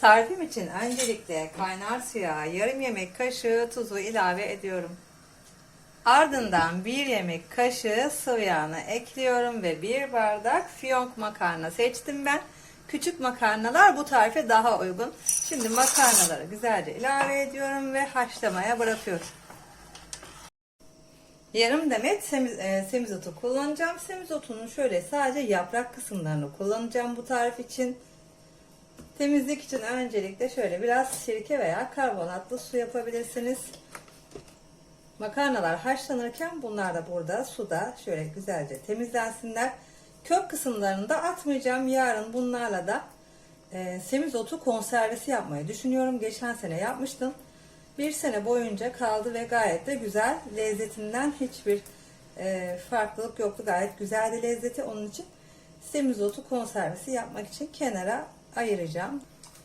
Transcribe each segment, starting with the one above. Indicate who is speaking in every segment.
Speaker 1: Tarifim için öncelikle kaynar suya yarım yemek kaşığı tuzu ilave ediyorum. Ardından bir yemek kaşığı sıvı yağını ekliyorum ve bir bardak fiyonk makarna seçtim ben. Küçük makarnalar bu tarife daha uygun. Şimdi makarnaları güzelce ilave ediyorum ve haşlamaya bırakıyorum. Yarım demet semiz, e, semizotu kullanacağım. Semizotunun şöyle sadece yaprak kısımlarını kullanacağım bu tarif için. Temizlik için öncelikle şöyle biraz sirke veya karbonatlı su yapabilirsiniz. Makarnalar haşlanırken bunlar da burada suda şöyle güzelce temizlensinler. Kök kısımlarını da atmayacağım. Yarın bunlarla da e, semizotu konservesi yapmayı düşünüyorum. Geçen sene yapmıştım. Bir sene boyunca kaldı ve gayet de güzel. Lezzetinden hiçbir e, farklılık yoktu. Gayet güzeldi lezzeti. Onun için semizotu konservesi yapmak için kenara ayıracağım.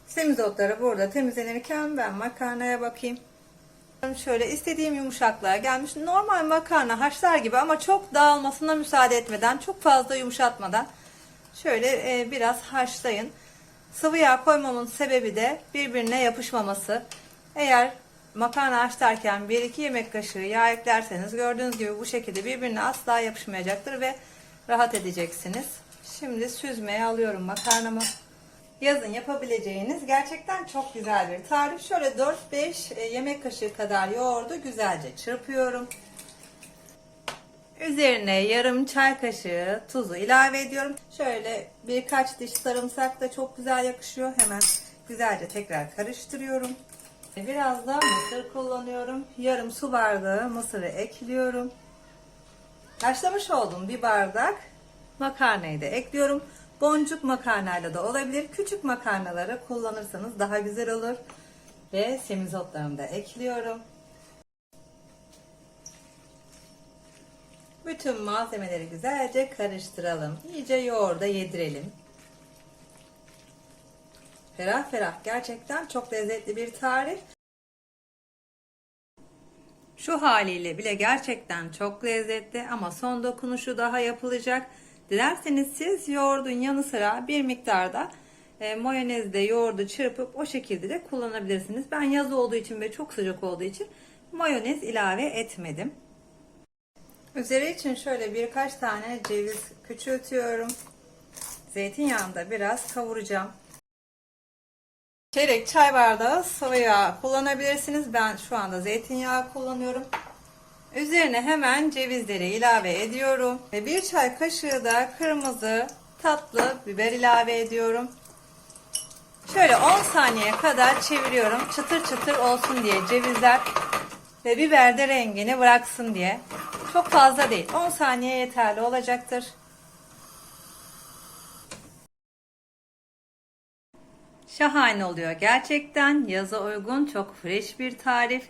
Speaker 1: Semizotları burada temizlenirken ben makarnaya bakayım. Şöyle istediğim yumuşaklığa gelmiş. Normal makarna haşlar gibi ama çok dağılmasına müsaade etmeden, çok fazla yumuşatmadan şöyle e, biraz haşlayın. Sıvı yağ koymamın sebebi de birbirine yapışmaması. Eğer makarna haşlarken 1-2 yemek kaşığı yağ eklerseniz gördüğünüz gibi bu şekilde birbirine asla yapışmayacaktır ve rahat edeceksiniz. Şimdi süzmeye alıyorum makarnamı yazın yapabileceğiniz gerçekten çok güzel bir tarif. Şöyle 4-5 yemek kaşığı kadar yoğurdu güzelce çırpıyorum. Üzerine yarım çay kaşığı tuzu ilave ediyorum. Şöyle birkaç diş sarımsak da çok güzel yakışıyor. Hemen güzelce tekrar karıştırıyorum. Biraz da mısır kullanıyorum. Yarım su bardağı mısırı ekliyorum. Haşlamış olduğum bir bardak makarnayı da ekliyorum. Boncuk makarnayla da olabilir. Küçük makarnaları kullanırsanız daha güzel olur. Ve semizotlarımı da ekliyorum. Bütün malzemeleri güzelce karıştıralım. İyice yoğurda yedirelim. Ferah ferah gerçekten çok lezzetli bir tarif. Şu haliyle bile gerçekten çok lezzetli ama son dokunuşu daha yapılacak. Dilerseniz siz yoğurdun yanı sıra bir miktarda e, mayonezde yoğurdu çırpıp o şekilde de kullanabilirsiniz. Ben yaz olduğu için ve çok sıcak olduğu için mayonez ilave etmedim. Üzeri için şöyle birkaç tane ceviz küçültüyorum. Zeytinyağında biraz kavuracağım. Çeyrek çay bardağı sıvı yağ kullanabilirsiniz. Ben şu anda zeytinyağı kullanıyorum. Üzerine hemen cevizleri ilave ediyorum. Ve bir çay kaşığı da kırmızı tatlı biber ilave ediyorum. Şöyle 10 saniye kadar çeviriyorum. Çıtır çıtır olsun diye cevizler ve biber de rengini bıraksın diye. Çok fazla değil. 10 saniye yeterli olacaktır. Şahane oluyor gerçekten. Yaza uygun çok fresh bir tarif.